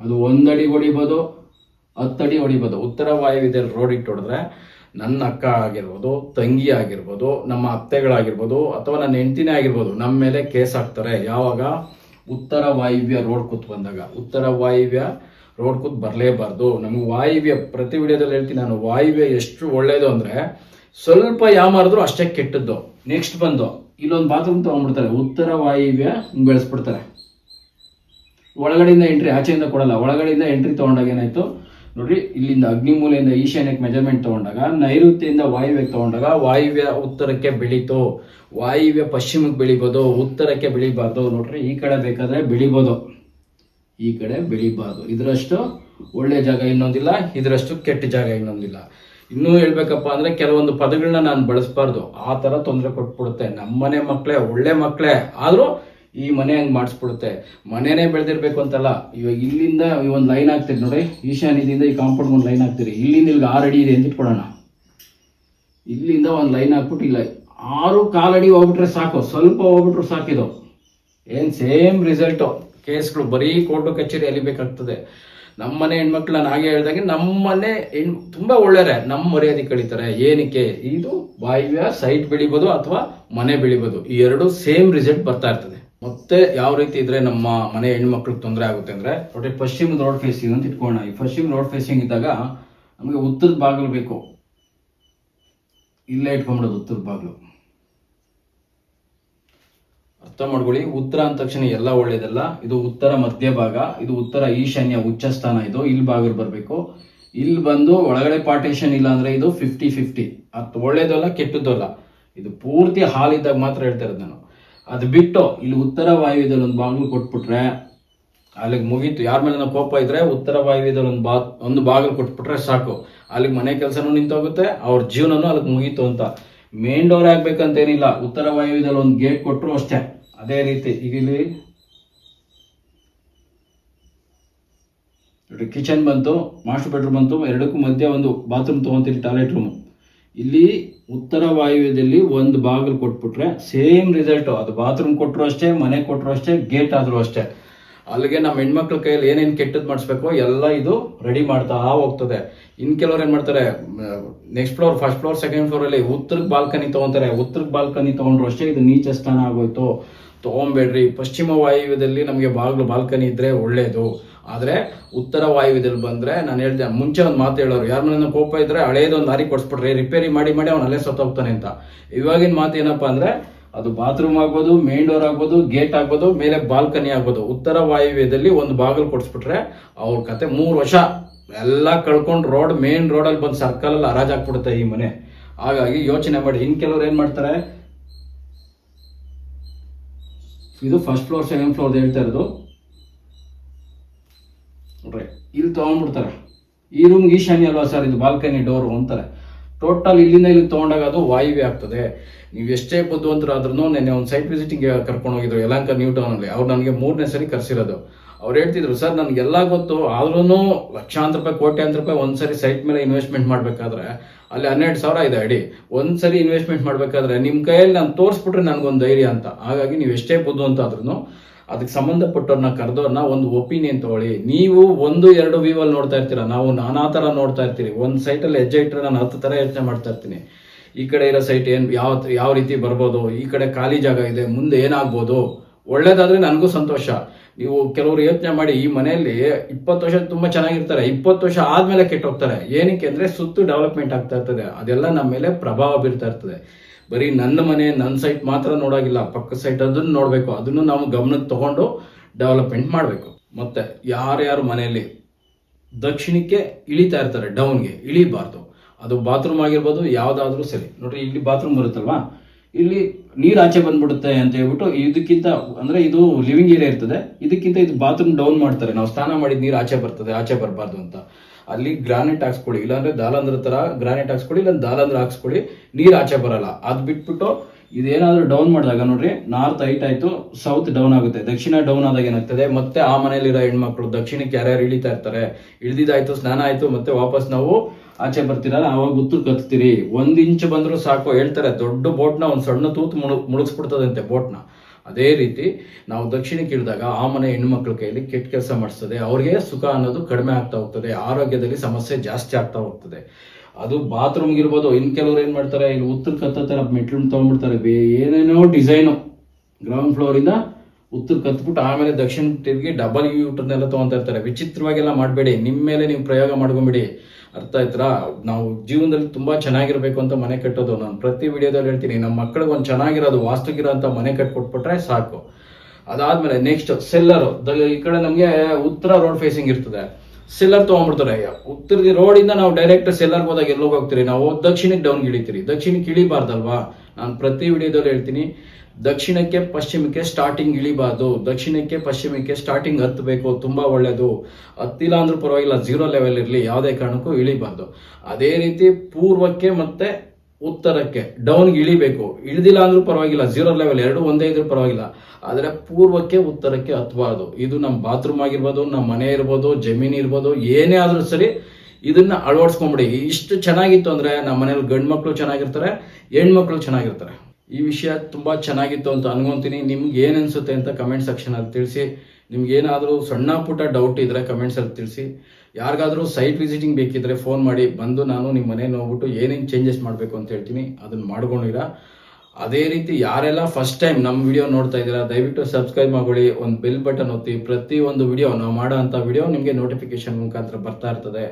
ಅದು ಒಂದಡಿ ಹೊಡಿಬೋದು, ಹತ್ತಡಿ ಹೊಡಿಬೋದು. ಉತ್ತರ ವಾಯುವ್ಯದಲ್ಲಿ ರೋಡ್ ಇಟ್ಟು ಹೊಡೆದ್ರೆ ನನ್ನ ಅಕ್ಕ ಆಗಿರ್ಬೋದು, ತಂಗಿ ಆಗಿರ್ಬೋದು, ನಮ್ಮ ಅತ್ತೆಗಳಾಗಿರ್ಬೋದು, ಅಥವಾ ನನ್ನ ಹೆಂಡತಿನೇ ಆಗಿರ್ಬೋದು, ನಮ್ಮ ಮೇಲೆ ಕೇಸ್ ಹಾಕ್ತಾರೆ. ಯಾವಾಗ? ಉತ್ತರ ವಾಯುವ್ಯ ರೋಡ್ ಕೂತ್ ಬಂದಾಗ. ಉತ್ತರ ವಾಯುವ್ಯ ರೋಡ್ ಕೂತ್ ಬರಲೇಬಾರ್ದು. ನಮ್ಗೆ ವಾಯುವ್ಯ, ಪ್ರತಿ ವಿಡಿಯೋದಲ್ಲಿ ಹೇಳ್ತೀನಿ ನಾನು, ವಾಯುವ್ಯ ಎಷ್ಟು ಒಳ್ಳೇದು ಅಂದರೆ ಸ್ವಲ್ಪ ಯಾಮಾರಿದ್ರು ಅಷ್ಟೇ ಕೆಟ್ಟದ್ದು. ನೆಕ್ಸ್ಟ್ ಬಂದು, ಇಲ್ಲೊಂದು ಬಾತ್ರೂಮ್ ತೊಗೊಂಡ್ಬಿಡ್ತಾರೆ. ಉತ್ತರ ವಾಯುವ್ಯ ಬೆಳೆಸ್ಬಿಡ್ತಾರೆ ಒಳಗಡೆಯಿಂದ ಎಂಟ್ರಿ ಆಚೆಯಿಂದ ಕೊಡಲ್ಲ. ಒಳಗಡೆಯಿಂದ ಎಂಟ್ರಿ ತಗೊಂಡಾಗ ಏನಾಯ್ತು? ನೋಡ್ರಿ, ಇಲ್ಲಿಂದ ಅಗ್ನಿಮೂಲೆಯಿಂದ ಈಶಾನ್ಯಕ್ಕೆ ಮೆಜರ್ಮೆಂಟ್ ತಗೊಂಡಾಗ, ನೈಋತ್ಯದಿಂದ ವಾಯುವ್ಯಕ್ಕೆ ತಗೊಂಡಾಗ, ವಾಯುವ್ಯ ಉತ್ತರಕ್ಕೆ ಬೆಳೀತು. ವಾಯುವ್ಯ ಪಶ್ಚಿಮಕ್ಕೆ ಬೆಳಿಬೋದು, ಉತ್ತರಕ್ಕೆ ಬೆಳಿಬಾರ್ದು. ನೋಡ್ರಿ, ಈ ಕಡೆ ಬೇಕಾದ್ರೆ ಬೆಳಿಬೋದು. ಈ ಕಡೆ ಬೆಳಿಬಾರ್ದು. ಇದರಷ್ಟು ಒಳ್ಳೆ ಜಾಗ ಇನ್ನೊಂದಿಲ್ಲ, ಇದರಷ್ಟು ಕೆಟ್ಟ ಜಾಗ ಇನ್ನೊಂದಿಲ್ಲ. ಇನ್ನೂ ಹೇಳ್ಬೇಕಪ್ಪ ಅಂದ್ರೆ, ಕೆಲವೊಂದು ಪದಗಳನ್ನ ನಾನು ಬಳಸ್ಬಾರ್ದು. ಆ ತರ ತೊಂದರೆ ಕೊಟ್ಬಿಡುತ್ತೆ. ನಮ್ಮನೆ ಮಕ್ಕಳೇ ಒಳ್ಳೆ ಮಕ್ಕಳೇ ಆದ್ರೂ ಈ ಮನೆ ಹಂಗೆ ಮಾಡಿಸ್ಬಿಡುತ್ತೆ. ಮನೆನೇ ಬೆಳೆದಿರ್ಬೇಕು ಅಂತಲ್ಲ, ಇವಾಗ ಇಲ್ಲಿಂದ ಒಂದು ಲೈನ್ ಹಾಕ್ತೀರಿ ನೋಡಿ, ಈಶಾನ್ಯದಿಂದ ಈ ಕಾಂಪೌಂಡ್ ಒಂದು ಲೈನ್ ಹಾಕ್ತೀರಿ. ಇಲ್ಲಿಂದ ಇಲ್ಲಿಗೆ ಆರು ಅಡಿ ಇದೆ ಅಂತ ಇಟ್ಕೊಳ್ಳೋಣ. ಇಲ್ಲಿಂದ ಒಂದು ಲೈನ್ ಹಾಕ್ಬಿಟ್ಟು ಇಲ್ಲ, ಆರು ಕಾಲಡಿ ಹೋಗ್ಬಿಟ್ರೆ ಸಾಕು, ಸ್ವಲ್ಪ ಹೋಗ್ಬಿಟ್ರು ಸಾಕಿದು ಏನು ಸೇಮ್ ರಿಸಲ್ಟು ಕೇಸ್ಗಳು ಬರೀ ಕೋರ್ಟು ಕಚೇರಿ ಅಲಿಬೇಕಾಗ್ತದೆ ನಮ್ಮನೆ ಹೆಣ್ಮಕ್ಳು ನಾನು ಹಾಗೆ ಹೇಳ್ದಂಗೆ ನಮ್ಮನೆ ಹೆಣ್, ತುಂಬ ಒಳ್ಳೆಯರೆ ನಮ್ಮ ಮರ್ಯಾದೆ ಕಳೀತಾರೆ. ಏನಕ್ಕೆ? ಇದು ವಾಯುವ್ಯ ಸೈಟ್ ಬೆಳಿಬೋದು ಅಥವಾ ಮನೆ ಬೆಳಿಬೋದು. ಈ ಎರಡು ಸೇಮ್ ರಿಸಲ್ಟ್ ಬರ್ತಾ ಇರ್ತದೆ. ಮತ್ತೆ ಯಾವ ರೀತಿ ಇದ್ರೆ ನಮ್ಮ ಮನೆ ಹೆಣ್ಮಕ್ಳಿಗೆ ತೊಂದರೆ ಆಗುತ್ತೆ ಅಂದ್ರೆ ನೋಡಿ ಪಶ್ಚಿಮ ರೋಡ್ ಫೇಸಿಂಗ್ ಅಂತ ಇಟ್ಕೊಳ್ಳೋಣ ಈ ಪಶ್ಚಿಮ ರೋಡ್ ಫೇಸಿಂಗ್ ಇದ್ದಾಗ ನಮಗೆ ಉತ್ತರದ ಬಾಗಿಲು ಬೇಕು. ಇಲ್ಲೇ ಇಟ್ಕೊಂಡ್ಬಿಡೋದು ಉತ್ತರದ ಬಾಗಿಲು. ಅರ್ಥ ಮಾಡ್ಕೊಳ್ಳಿ. ಉತ್ತರ ಅಂದ ತಕ್ಷಣ ಎಲ್ಲ ಒಳ್ಳೇದಲ್ಲ. ಇದು ಉತ್ತರ ಮಧ್ಯಭಾಗ ಇದು ಉತ್ತರ ಈಶಾನ್ಯ ಉಚ್ಚ ಸ್ಥಾನ ಇದು. ಇಲ್ಲಿ ಬಾಗಿಲು ಬರಬೇಕು. ಇಲ್ಲಿ ಬಂದು ಒಳಗಡೆ ಪಾರ್ಟೇಷನ್ ಇಲ್ಲ ಅಂದ್ರೆ ಇದು ಫಿಫ್ಟಿ ಫಿಫ್ಟಿ ಅದು ಒಳ್ಳೇದಲ್ಲ ಕೆಟ್ಟದ್ದಲ್ಲ. ಇದು ಪೂರ್ತಿ ಹಾಲಿದ್ದಾಗ ಮಾತ್ರ ಹೇಳ್ತಾ ಇರೋದು ನಾನು. ಅದು ಬಿಟ್ಟು ಇಲ್ಲಿ ಉತ್ತರ ವಾಯುವ್ಯದಲ್ಲಿ ಒಂದು ಬಾಗಿಲು ಕೊಟ್ಬಿಟ್ರೆ, ಅಲ್ಲಿಗೆ ಮುಗೀತು. ಯಾರ ಮೇಲೆ ಕೋಪ ಇದ್ರೆ ಉತ್ತರ ವಾಯುವ್ಯದಲ್ಲಿ ಒಂದು ಬಾ ಒಂದು ಬಾಗಿಲು ಕೊಟ್ಬಿಟ್ರೆ ಸಾಕು. ಅಲ್ಲಿಗೆ ಮನೆ ಕೆಲಸನೂ ನಿಂತೋಗುತ್ತೆ, ಅವ್ರ ಜೀವನನೂ ಅಲ್ಲಿಗೆ ಮುಗೀತು ಅಂತ. ಮೇನ್ ಡೋರ್ ಆಗ್ಬೇಕಂತ ಏನಿಲ್ಲ, ಉತ್ತರ ವಾಯುವ್ಯದಲ್ಲಿ ಒಂದು ಗೇಟ್ ಕೊಟ್ಟರು ಅಷ್ಟೇ. ಅದೇ ರೀತಿ, ಈಗ ಇಲ್ಲಿ ಕಿಚನ್ ಬಂತು, ಮಾಸ್ಟರ್ ಬೆಡ್ರೂಮ್ ಬಂತು, ಎರಡಕ್ಕೂ ಮಧ್ಯೆ ಒಂದು ಬಾತ್ರೂಮ್ ತೊಗೊಂತೀರಿ ಟಾಯ್ಲೆಟ್ ರೂಮ್. ಇಲ್ಲಿ ಉತ್ತರ ವಾಯುವ್ಯದಲ್ಲಿ ಒಂದು ಬಾಗಿಲು ಕೊಟ್ಬಿಟ್ರೆ ಸೇಮ್ ರಿಸಲ್ಟು ಅದು ಬಾತ್ರೂಮ್ ಕೊಟ್ಟರು ಅಷ್ಟೇ, ಮನೆ ಕೊಟ್ಟರು ಅಷ್ಟೇ ಗೇಟ್ ಆದರೂ ಅಷ್ಟೇ. ಅಲ್ಲಿಗೆ ನಮ್ಮ ಹೆಣ್ಮಕ್ಳ ಕೈಯಲ್ಲಿ ಏನೇನು ಕೆಟ್ಟದ್ದು ಮಾಡಿಸ್ಬೇಕು ಎಲ್ಲ ಇದು ರೆಡಿ ಮಾಡ್ತಾ ಹೋಗ್ತದೆ. ಇನ್ನು ಕೆಲವ್ರು ಏನು ಮಾಡ್ತಾರೆ next floor first floor second ಫ್ಲೋರಲ್ಲಿ ಉತ್ತರಕ್ಕೆ ಬಾಲ್ಕನಿ ತೊಗೊಂತಾರೆ. ಉತ್ತರಕ್ಕೆ ಬಾಲ್ಕನಿ ತೊಗೊಂಡ್ರು ಅಷ್ಟೇ ಇದು ನೀಚ ಸ್ಥಾನ ಆಗೋಯ್ತು. ತೊಗೊಂಬೇಡ್ರಿ. ಪಶ್ಚಿಮ ವಾಯುವ್ಯದಲ್ಲಿ ನಮಗೆ ಬಾಗಿಲು ಬಾಲ್ಕನಿ ಇದ್ದರೆ ಒಳ್ಳೇದು. ಆದರೆ ಉತ್ತರ ವಾಯುವ್ಯದಲ್ಲಿ ಬಂದರೆ ನಾನು ಹೇಳ್ದೆ, ಮುಂಚೆ ಒಂದು ಮಾತು ಹೇಳೋರು, ಯಾರ ಮನೆ ಕೋಪ ಇದ್ರೆ ಹಳೇದೊಂದು ಲಾರಿ ಕೊಡಿಸ್ಬಿಟ್ರೆ ರಿಪೇರಿ ಮಾಡಿ ಮಾಡಿ ಅವ್ನು ಅಲ್ಲೇ ಸತ್ತೋಗ್ತಾನೆ ಅಂತ. ಇವಾಗಿನ ಮಾತು ಏನಪ್ಪ ಅಂದರೆ, ಅದು ಬಾತ್ರೂಮ್ ಆಗ್ಬೋದು ಮೇನ್ ಡೋರ್ ಆಗ್ಬೋದು ಗೇಟ್ ಆಗ್ಬೋದು, ಮೇಲೆ ಬಾಲ್ಕನಿ ಆಗ್ಬೋದು. ಉತ್ತರ ವಾಯುವ್ಯದಲ್ಲಿ ಒಂದು ಬಾಗಿಲು ಕೊಡಿಸ್ಬಿಟ್ರೆ, ಅವ್ರ ಕತೆ ಮೂರು ವರ್ಷ ಎಲ್ಲ ಕಳ್ಕೊಂಡು ರೋಡ್ ಮೇನ್ ರೋಡಲ್ಲಿ ಬಂದು ಸರ್ಕಲಲ್ಲಿ ಹರಾಜ್ ಹಾಕ್ಬಿಡುತ್ತೆ ಈ ಮನೆ. ಹಾಗಾಗಿ ಯೋಚನೆ ಮಾಡಿ ಇನ್ನು ಕೆಲವ್ರು ಏನು ಮಾಡ್ತಾರೆ? ಇದು ಫಸ್ಟ್ ಫ್ಲೋರ್ ಸೆಕೆಂಡ್ ಫ್ಲೋರ್ ಹೇಳ್ತಾ ಇರೋದು. ಇಲ್ಲಿ ತೊಗೊಂಡ್ಬಿಡ್ತಾರೆ. ಈ ರೂಮ್ಗೆ ಈಶಾನ್ಯ ಅಲ್ವಾ ಸರ್ ಇದು ಬಾಲ್ಕನಿ ಡೋರು ಅಂತಾರೆ. ಟೋಟಲ್ ಇಲ್ಲಿಂದ ಇಲ್ಲಿ ತೊಗೊಂಡಾಗ ಅದು ವಾಯುವೆ ಆಗ್ತದೆ. ನೀವು ಎಷ್ಟೇ ಬುದ್ಧಿವಂತರಾದ್ರೂ ನೆನ್ನೆ ಒಂದು ಸೈಟ್ ವಿಸಿಟಿಂಗ್ ಕರ್ಕೊಂಡು ಹೋಗಿದ್ರು ಯಲಂಕ ನ್ಯೂ ಟೌನಲ್ಲಿ ಅವ್ರು ನನಗೆ ಮೂರನೇ ಸರಿ ಕರ್ಸಿರೋದು. ಅವ್ರು ಹೇಳ್ತಿದ್ರು ಸರ್ ನನಗೆಲ್ಲ ಗೊತ್ತು. ಆದ್ರೂ ಲಕ್ಷಾಂತರ ರೂಪಾಯಿ, ಕೋಟ್ಯಾಂತರ ರೂಪಾಯಿ ಒಂದ್ಸರಿ ಸೈಟ್ ಮೇಲೆ ಇನ್ವೆಸ್ಟ್ಮೆಂಟ್ ಮಾಡಬೇಕಾದ್ರೆ, ಅಲ್ಲಿ ಹನ್ನೆರಡು ಸಾವಿರ ಇದೆ ಅಡಿ. ಒಂದ್ಸರಿ ಇನ್ವೆಸ್ಟ್ಮೆಂಟ್ ಮಾಡಬೇಕಾದ್ರೆ ನಿಮ್ಮ ಕೈಯಲ್ಲಿ ನಾನು ತೋರಿಸ್ಬಿಟ್ರೆ ನನಗೊಂದು ಧೈರ್ಯ ಅಂತ. ಹಾಗಾಗಿ ನೀವು ಎಷ್ಟೇ ಬುದ್ಧಿವಂತ ಆದ್ರೂ ಅದಕ್ಕೆ ಸಂಬಂಧಪಟ್ಟವ್ರನ್ನ ಕರೆದವ್ರನ್ನ ಒಂದು ಒಪಿನಿಯನ್ ತಗೊಳ್ಳಿ. ನೀವು ಒಂದು, ಎರಡು ವ್ಯೂವಲ್ಲಿ ನೋಡ್ತಾ ಇರ್ತೀರ? ನಾವು ನಾನಾ ಥರ ನೋಡ್ತಾ ಇರ್ತೀರಿ ಒಂದು ಸೈಟಲ್ಲಿ ಹೆಜ್ಜೆ ಇಟ್ಟರೆ ನಾನು ಹತ್ತು ಥರ ಯೋಚನೆ ಮಾಡ್ತಾ ಇರ್ತೀನಿ. ಈ ಕಡೆ ಇರೋ ಸೈಟ್ ಏನು, ಯಾವ ಯಾವ ರೀತಿ ಬರ್ಬೋದು? ಈ ಕಡೆ ಖಾಲಿ ಜಾಗ ಇದೆ, ಮುಂದೆ ಏನಾಗ್ಬೋದು? ಒಳ್ಳೇದಾದ್ರೆ ನನಗೂ ಸಂತೋಷ. ನೀವು ಕೆಲವರು ಯೋಚನೆ ಮಾಡಿ, ಈ ಮನೆಯಲ್ಲಿ ಇಪ್ಪತ್ತು ವರ್ಷ ತುಂಬಾ ಚೆನ್ನಾಗಿರ್ತಾರೆ. ಇಪ್ಪತ್ತು ವರ್ಷ ಆದ್ಮೇಲೆ ಕೆಟ್ಟೋಗ್ತಾರೆ. ಏನಕ್ಕೆ ಅಂದರೆ ಸುತ್ತು ಡೆವಲಪ್ಮೆಂಟ್ ಆಗ್ತಾ ಇರ್ತದೆ. ಅದೆಲ್ಲ ನಮ್ಮ ಮೇಲೆ ಪ್ರಭಾವ ಬೀರ್ತಾ ಇರ್ತದೆ. ಬರೀ ನನ್ನ ಮನೆ, ನನ್ನ ಸೈಟ್ ಮಾತ್ರ ನೋಡೋಗಿಲ್ಲ. ಪಕ್ಕ ಸೈಟ್ ಅದನ್ನು ನೋಡಬೇಕು. ಅದನ್ನು ನಾವು ಗಮನಕ್ಕೆ ತಗೊಂಡು ಡೆವಲಪ್ಮೆಂಟ್ ಮಾಡಬೇಕು. ಮತ್ತೆ ಯಾರ್ಯಾರು ಮನೆಯಲ್ಲಿ ದಕ್ಷಿಣಕ್ಕೆ ಇಳಿತಾ ಇರ್ತಾರೆ ಡೌನ್ಗೆ ಇಳಿಬಾರ್ದು. ಅದು ಬಾತ್ರೂಮ್ ಆಗಿರ್ಬೋದು, ಯಾವುದಾದ್ರೂ ಸರಿ. ನೋಡ್ರಿ, ಇಲ್ಲಿ ಬಾತ್ರೂಮ್ ಬರುತ್ತಲ್ವಾ? ಇಲ್ಲಿ ನೀರು ಆಚೆ ಬಂದ್ಬಿಡುತ್ತೆ ಅಂತ ಹೇಳ್ಬಿಟ್ಟು ಇದಕ್ಕಿಂತ, ಅಂದ್ರೆ ಇದು ಲಿವಿಂಗ್ ಏರಿಯಾ ಇರ್ತದೆ. ಇದಕ್ಕಿಂತ ಇದು ಬಾತ್ರೂಮ್ ಡೌನ್ ಮಾಡ್ತಾರೆ. ನಾವು ಸ್ನಾನ ಮಾಡಿದ ನೀರು ಆಚೆ ಬರ್ತದೆ, ಆಚೆ ಬರಬಾರ್ದು ಅಂತ. ಅಲ್ಲಿ ಗ್ರಾನೈಟ್ ಹಾಕ್ಸ್ಕೊಳ್ಳಿ, ಇಲ್ಲಾಂದ್ರೆ ದಾಲಂದ್ರ ತರ ಗ್ರಾನೈಟ್ ಹಾಕ್ಸ್ಕೊಳ್ಳಿ ಇಲ್ಲ ದಾಲಂದ್ರ ಹಾಕ್ಸ್ಕೊಳ್ಳಿ, ನೀರು ಆಚೆ ಬರಲ್ಲ. ಅದ್ ಬಿಟ್ಬಿಟ್ಟು ಇದೇನಾದ್ರೂ ಡೌನ್ ಮಾಡಿದಾಗ ನೋಡ್ರಿ, ನಾರ್ತ್ ಹೈಟ್ ಆಯ್ತು ಸೌತ್ ಡೌನ್ ಆಗುತ್ತೆ. ದಕ್ಷಿಣ ಡೌನ್ ಆದಾಗ ಏನಾಗ್ತದೆ, ಮತ್ತೆ ಆ ಮನೆಯಲ್ಲಿರೋ ಹೆಣ್ಮಕ್ಳು ದಕ್ಷಿಣಕ್ಕೆ ಯಾರ್ಯಾರು ಇಳಿತಾ ಇರ್ತಾರೆ, ಇಳಿದಿದ್ದಾಯ್ತು, ಸ್ನಾನ ಆಯ್ತು, ಮತ್ತೆ ವಾಪಸ್ ನಾವು ಆಚೆ ಬರ್ತೀರಲ್ಲ ಅವಾಗ ಉತ್ತರ ಕತ್ತೀರಿ. ಒಂದು ಇಂಚ್ ಬಂದರೂ ಸಾಕು. ಹೇಳ್ತಾರೆ, ದೊಡ್ಡ ಬೋಟ್ನ ಒಂದು ಸಣ್ಣ ತೂತು ಮುಳು ಮುಳುಗಿಸ್ಬಿಡ್ತದಂತೆ ಬೋಟ್ನ. ಅದೇ ರೀತಿ ನಾವು ದಕ್ಷಿಣಕ್ಕೆ ಇಳಿದಾಗ ಆ ಮನೆ ಹೆಣ್ಮಕ್ಳ ಕೈಯಲ್ಲಿ ಕೆಟ್ಟ ಕೆಲಸ ಮಾಡಿಸ್ತದೆ. ಅವ್ರಿಗೆ ಸುಖ ಅನ್ನೋದು ಕಡಿಮೆ ಆಗ್ತಾ ಹೋಗ್ತದೆ. ಆರೋಗ್ಯದಲ್ಲಿ ಸಮಸ್ಯೆ ಜಾಸ್ತಿ ಆಗ್ತಾ ಹೋಗ್ತದೆ. ಅದು ಬಾತ್ರೂಮ್ಗೆ ಇರ್ಬೋದು. ಇನ್ ಕೆಲವ್ರು ಏನು ಮಾಡ್ತಾರೆ? ಇಲ್ಲಿ ಉತ್ತರ ಕತ್ತರ ಮೆಟ್ಲು ತೊಗೊಂಡ್ಬಿಡ್ತಾರೆ. ಏನೇನೋ ಡಿಸೈನು. ಗ್ರೌಂಡ್ ಫ್ಲೋರ್ ಇಂದ ಉತ್ತರ ಕತ್ಬಿಟ್ಟು ಆಮೇಲೆ ದಕ್ಷಿಣ ತಿರುಗಿ ಡಬಲ್ ಯೂಟರ್ನೆಲ್ಲ ತೊಗೊಂತ ಇರ್ತಾರೆ. ವಿಚಿತ್ರವಾಗೆಲ್ಲ ಮಾಡಬೇಡಿ. ನಿಮ್ಮ ಮೇಲೆ ನೀವು ಪ್ರಯೋಗ ಮಾಡ್ಕೊಂಬಿಡಿ. ಅರ್ಥ ಆಯ್ತಾ ನಾವು ಜೀವನದಲ್ಲಿ ತುಂಬಾ ಚೆನ್ನಾಗಿರ್ಬೇಕು ಅಂತ ಮನೆ ಕಟ್ಟೋದು. ನಾನು ಪ್ರತಿ ವಿಡಿಯೋದಲ್ಲಿ ಹೇಳ್ತೀನಿ, ನಮ್ಮ ಮಕ್ಕಳಿಗೆ ಒಂದು ಚೆನ್ನಾಗಿರೋದು ವಾಸ್ತುಗಿರೋ ಅಂತ ಮನೆ ಕಟ್ಕೊಟ್ಬಿಟ್ರೆ ಸಾಕು. ಅದಾದ್ಮೇಲೆ ನೆಕ್ಸ್ಟ್ ಸೆಲ್ಲರ್ ಈ ಕಡೆ ನಮಗೆ ಉತ್ತರ ರೋಡ್ ಫೇಸಿಂಗ್ ಇರ್ತದೆ. ಸೆಲ್ಲರ್ ತೊಗೊಂಡ್ಬಿಡ್ತಾರೆ ಉತ್ತರದ ರೋಡಿಂದ ನಾವು ಡೈರೆಕ್ಟ್ ಸೆಲ್ಲರ್ ಹೋದಾಗ ಎಲ್ಲೋಗಿ ಹೋಗ್ತೀರಿ ನಾವು ದಕ್ಷಿಣಕ್ಕೆ ಡೌನ್ ಇಳಿತೀರಿ ದಕ್ಷಿಣಕ್ಕೆ ಇಳಿಬಾರ್ದಲ್ವಾ? ನಾನು ಪ್ರತಿ ವಿಡಿಯೋದಲ್ಲಿ ಹೇಳ್ತೀನಿ ದಕ್ಷಿಣಕ್ಕೆ, ಪಶ್ಚಿಮಕ್ಕೆ ಸ್ಟಾರ್ಟಿಂಗ್ ಇಳಿಬಾರ್ದು. ದಕ್ಷಿಣಕ್ಕೆ, ಪಶ್ಚಿಮಕ್ಕೆ ಸ್ಟಾರ್ಟಿಂಗ್ ಹತ್ತಬೇಕು, ತುಂಬಾ ಒಳ್ಳೆಯದು ಹತ್ತಿಲ್ಲ ಅಂದ್ರೂ ಪರವಾಗಿಲ್ಲ ಜೀರೋ ಲೆವೆಲ್ ಇರಲಿ, ಯಾವುದೇ ಕಾರಣಕ್ಕೂ ಇಳಿಬಾರ್ದು. ಅದೇ ರೀತಿ ಪೂರ್ವಕ್ಕೆ ಮತ್ತೆ ಉತ್ತರಕ್ಕೆ ಡೌನ್ಗೆ ಇಳಿಬೇಕು. ಇಳಿದಿಲ್ಲ ಅಂದ್ರೂ ಪರವಾಗಿಲ್ಲ ಝೀರೋ ಲೆವೆಲ್ ಎರಡು ಒಂದೇ ಇದ್ರೂ ಪರವಾಗಿಲ್ಲ. ಆದರೆ ಪೂರ್ವಕ್ಕೆ, ಉತ್ತರಕ್ಕೆ ಹತ್ತಬಾರ್ದು ಇದು ನಮ್ಮ ಬಾತ್ರೂಮ್ ಆಗಿರ್ಬೋದು, ನಮ್ಮ ಮನೆ ಇರ್ಬೋದು, ಜಮೀನು ಇರ್ಬೋದು, ಏನೇ ಆದರೂ ಸರಿ ಇದನ್ನ ಅಳವಡಿಸ್ಕೊಂಬಿಡಿ. ಇಷ್ಟು ಚೆನ್ನಾಗಿತ್ತು ಅಂದ್ರೆ ನಮ್ಮ ಮನೇಲಿ ಗಂಡು ಮಕ್ಕಳು ಚೆನ್ನಾಗಿರ್ತಾರೆ, ಹೆಣ್ಮಕ್ಳು ಚೆನ್ನಾಗಿರ್ತಾರೆ. ಈ ವಿಷಯ ತುಂಬ ಚೆನ್ನಾಗಿತ್ತು ಅಂತ ಅನ್ಕೊಂತೀನಿ. ನಿಮ್ಗೆ ಏನು ಅನ್ಸುತ್ತೆ ಅಂತ ಕಮೆಂಟ್ ಸೆಕ್ಷನ್ ಅಲ್ಲಿ ತಿಳಿಸಿ. ನಿಮ್ಗೆ ಏನಾದರೂ ಸಣ್ಣ ಪುಟ್ಟ ಡೌಟ್ ಇದ್ರೆ ಕಮೆಂಟ್ಸ್ ಅಲ್ಲಿ ತಿಳಿಸಿ. ಯಾರಿಗಾದರೂ ಸೈಟ್ ವಿಸಿಟಿಂಗ್ ಬೇಕಿದ್ರೆ ಫೋನ್ ಮಾಡಿ. ಬಂದು ನಾನು ನಿಮ್ಮ ಮನೆ ನೋಡ್ಬಿಟ್ಟು ಏನೇನು ಚೇಂಜಸ್ ಮಾಡಬೇಕು ಅಂತ ಹೇಳ್ತೀನಿ. ಅದನ್ನ ಮಾಡ್ಕೊಂಡಿರ. ಅದೇ ರೀತಿ ಯಾರೆಲ್ಲ ಫಸ್ಟ್ ಟೈಮ್ ನಮ್ಮ ವಿಡಿಯೋ ನೋಡ್ತಾ ಇದ್ದೀರಾ, ದಯವಿಟ್ಟು ಸಬ್ಸ್ಕ್ರೈಬ್ ಮಾಡ್ಕೊಳ್ಳಿ. ಒಂದು ಬೆಲ್ ಬಟನ್ ಒತ್ತಿ. ಪ್ರತಿ ಒಂದು ವಿಡಿಯೋ ನಾವು ಮಾಡೋ ಅಂಥ ವಿಡಿಯೋ ನಿಮಗೆ ನೋಟಿಫಿಕೇಶನ್ ಮುಖಾಂತರ ಬರ್ತಾ ಇರ್ತದೆ.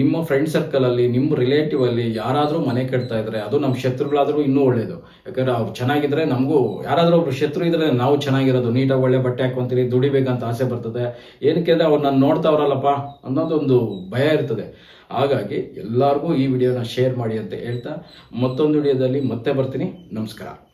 ನಿಮ್ಮ ಫ್ರೆಂಡ್ ಸರ್ಕಲ್ ಅಲ್ಲಿ ನಿಮ್ಮ ರಿಲೇಟಿವ್ ಅಲ್ಲಿ ಯಾರಾದರೂ ಮನೆ ಕಟ್ತಾ ಇದ್ದರೆ ಅದು ನಮ್ಮ ಶತ್ರುಗಳಾದರೂ ಇನ್ನೂ ಒಳ್ಳೇದು. ಯಾಕಂದರೆ ಅವ್ರು ಚೆನ್ನಾಗಿದ್ರೆ ನಮಗೂ ಯಾರಾದರೂ ಒಬ್ರು ಶತ್ರು ಇದ್ದರೆ ನಾವು ಚೆನ್ನಾಗಿರೋದು. ನೀಟಾಗಿ ಒಳ್ಳೆ ಬಟ್ಟೆ ಹಾಕೊಂತೀರಿ ದುಡಿಬೇಕಂತ ಆಸೆ ಬರ್ತದೆ. ಏನಕ್ಕೆ ಅಂದರೆ ಅವ್ರು ನಾನು ನೋಡ್ತಾವ್ರಲ್ಲಪ್ಪ ಅನ್ನೋದೊಂದು ಭಯ ಇರ್ತದೆ. ಹಾಗಾಗಿ ಎಲ್ಲರಿಗೂ ಈ ವಿಡಿಯೋನ ಶೇರ್ ಮಾಡಿ ಅಂತ ಹೇಳ್ತಾ ಮತ್ತೊಂದು ವಿಡಿಯೋದಲ್ಲಿ ಮತ್ತೆ ಬರ್ತೀನಿ. ನಮಸ್ಕಾರ.